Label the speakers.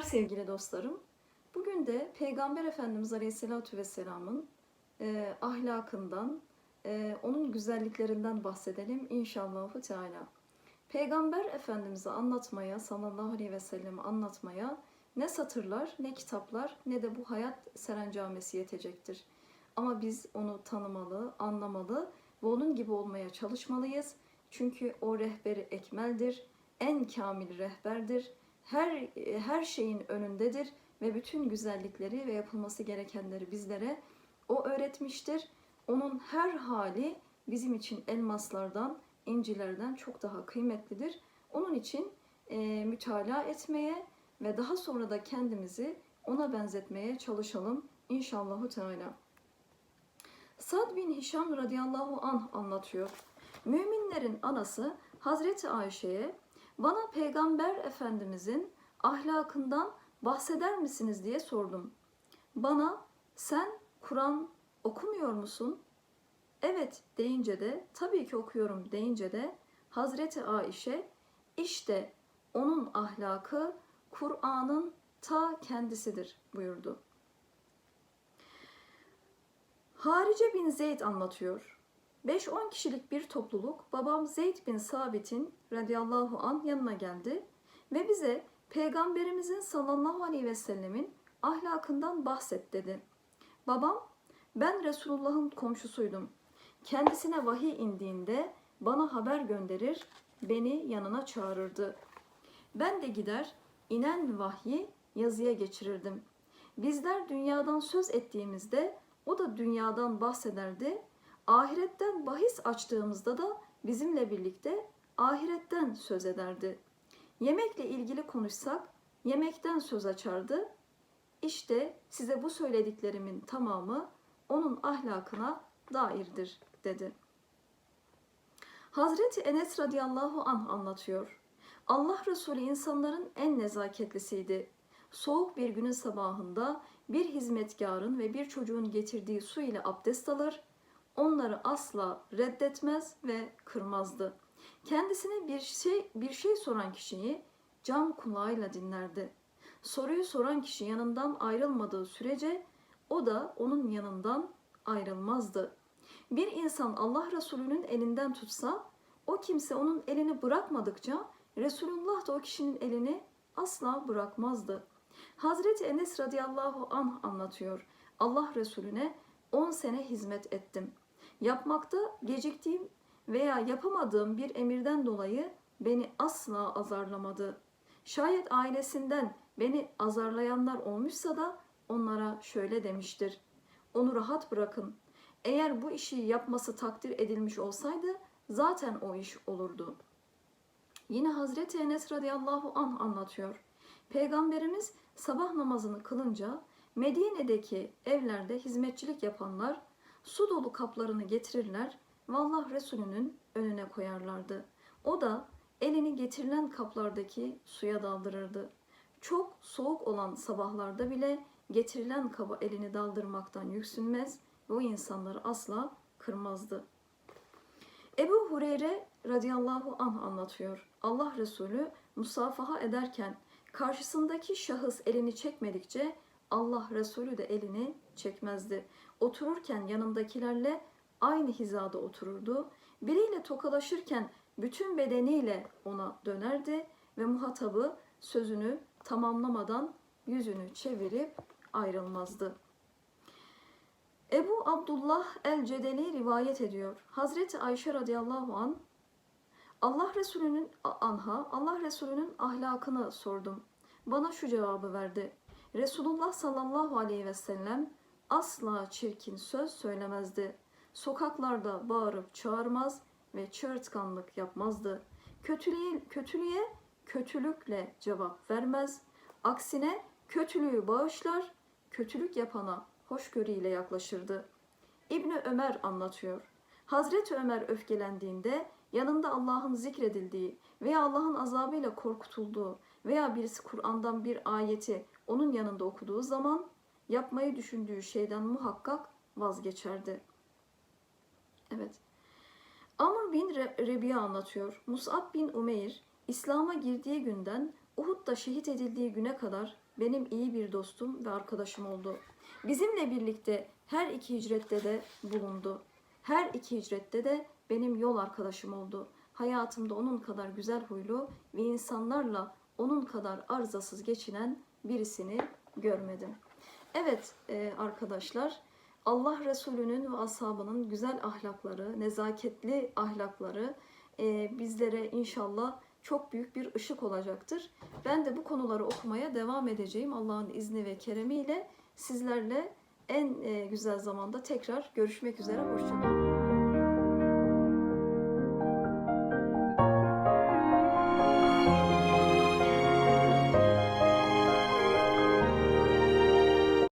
Speaker 1: sevgili dostlarım. Bugün de Peygamber Efendimiz Aleyhisselatü Vesselam'ın e, ahlakından, e, onun güzelliklerinden bahsedelim inşallahü teala. Peygamber Efendimiz'i anlatmaya, sallallahu aleyhi ve sellem'i anlatmaya ne satırlar, ne kitaplar, ne de bu hayat serencamesi yetecektir. Ama biz onu tanımalı, anlamalı ve onun gibi olmaya çalışmalıyız. Çünkü o rehberi ekmeldir, en kamil rehberdir. Her her şeyin önündedir ve bütün güzellikleri ve yapılması gerekenleri bizlere o öğretmiştir. Onun her hali bizim için elmaslardan, incilerden çok daha kıymetlidir. Onun için e, mütalaa etmeye ve daha sonra da kendimizi ona benzetmeye çalışalım inşallahu teala. Sad bin Hişam radıyallahu anh anlatıyor. Müminlerin anası Hazreti Ayşe'ye bana Peygamber Efendimizin ahlakından bahseder misiniz diye sordum. Bana sen Kur'an okumuyor musun? Evet deyince de tabii ki okuyorum deyince de Hazreti Ayşe işte onun ahlakı Kur'an'ın ta kendisidir buyurdu. Harice bin Zeyd anlatıyor. 5-10 kişilik bir topluluk babam Zeyd bin Sabit'in radıyallahu an yanına geldi ve bize Peygamberimizin sallallahu aleyhi ve sellemin ahlakından bahset dedi. Babam ben Resulullah'ın komşusuydum. Kendisine vahiy indiğinde bana haber gönderir, beni yanına çağırırdı. Ben de gider inen vahyi yazıya geçirirdim. Bizler dünyadan söz ettiğimizde o da dünyadan bahsederdi. Ahiretten bahis açtığımızda da bizimle birlikte ahiretten söz ederdi. Yemekle ilgili konuşsak yemekten söz açardı. İşte size bu söylediklerimin tamamı onun ahlakına dairdir dedi. Hazreti Enes radıyallahu anh anlatıyor. Allah Resulü insanların en nezaketlisiydi. Soğuk bir günün sabahında bir hizmetkarın ve bir çocuğun getirdiği su ile abdest alır, onları asla reddetmez ve kırmazdı. Kendisine bir şey bir şey soran kişiyi cam kulağıyla dinlerdi. Soruyu soran kişi yanından ayrılmadığı sürece o da onun yanından ayrılmazdı. Bir insan Allah Resulü'nün elinden tutsa o kimse onun elini bırakmadıkça Resulullah da o kişinin elini asla bırakmazdı. Hazreti Enes radıyallahu anh anlatıyor. Allah Resulüne 10 sene hizmet ettim. Yapmakta geciktiğim veya yapamadığım bir emirden dolayı beni asla azarlamadı. Şayet ailesinden beni azarlayanlar olmuşsa da onlara şöyle demiştir. Onu rahat bırakın. Eğer bu işi yapması takdir edilmiş olsaydı zaten o iş olurdu. Yine Hazreti Enes radıyallahu anh anlatıyor. Peygamberimiz sabah namazını kılınca Medine'deki evlerde hizmetçilik yapanlar su dolu kaplarını getirirler ve Allah Resulü'nün önüne koyarlardı. O da elini getirilen kaplardaki suya daldırırdı. Çok soğuk olan sabahlarda bile getirilen kaba elini daldırmaktan yüksünmez ve o insanları asla kırmazdı. Ebu Hureyre radıyallahu anh anlatıyor. Allah Resulü musafaha ederken karşısındaki şahıs elini çekmedikçe Allah Resulü de elini çekmezdi. Otururken yanındakilerle aynı hizada otururdu. Biriyle tokalaşırken bütün bedeniyle ona dönerdi ve muhatabı sözünü tamamlamadan yüzünü çevirip ayrılmazdı. Ebu Abdullah el-Cedeli rivayet ediyor. Hazreti Ayşe radıyallahu an Allah Resulü'nün anha Allah Resulü'nün ahlakını sordum. Bana şu cevabı verdi. Resulullah sallallahu aleyhi ve sellem asla çirkin söz söylemezdi. Sokaklarda bağırıp çağırmaz ve çığırtkanlık yapmazdı. Kötülüğe, kötülüğe kötülükle cevap vermez. Aksine kötülüğü bağışlar, kötülük yapana hoşgörüyle yaklaşırdı. İbni Ömer anlatıyor. Hazreti Ömer öfkelendiğinde yanında Allah'ın zikredildiği veya Allah'ın azabıyla korkutulduğu veya birisi Kur'an'dan bir ayeti onun yanında okuduğu zaman yapmayı düşündüğü şeyden muhakkak vazgeçerdi. Evet. Amr bin Rebiya anlatıyor. Mus'ab bin Umeyr İslam'a girdiği günden Uhud'da şehit edildiği güne kadar benim iyi bir dostum ve arkadaşım oldu. Bizimle birlikte her iki hicrette de bulundu. Her iki hicrette de benim yol arkadaşım oldu. Hayatımda onun kadar güzel huylu ve insanlarla onun kadar arızasız geçinen birisini görmedim. Evet e, arkadaşlar, Allah Resulü'nün ve ashabının güzel ahlakları, nezaketli ahlakları e, bizlere inşallah çok büyük bir ışık olacaktır. Ben de bu konuları okumaya devam edeceğim Allah'ın izni ve keremiyle sizlerle en e, güzel zamanda tekrar görüşmek üzere. Hoşçakalın.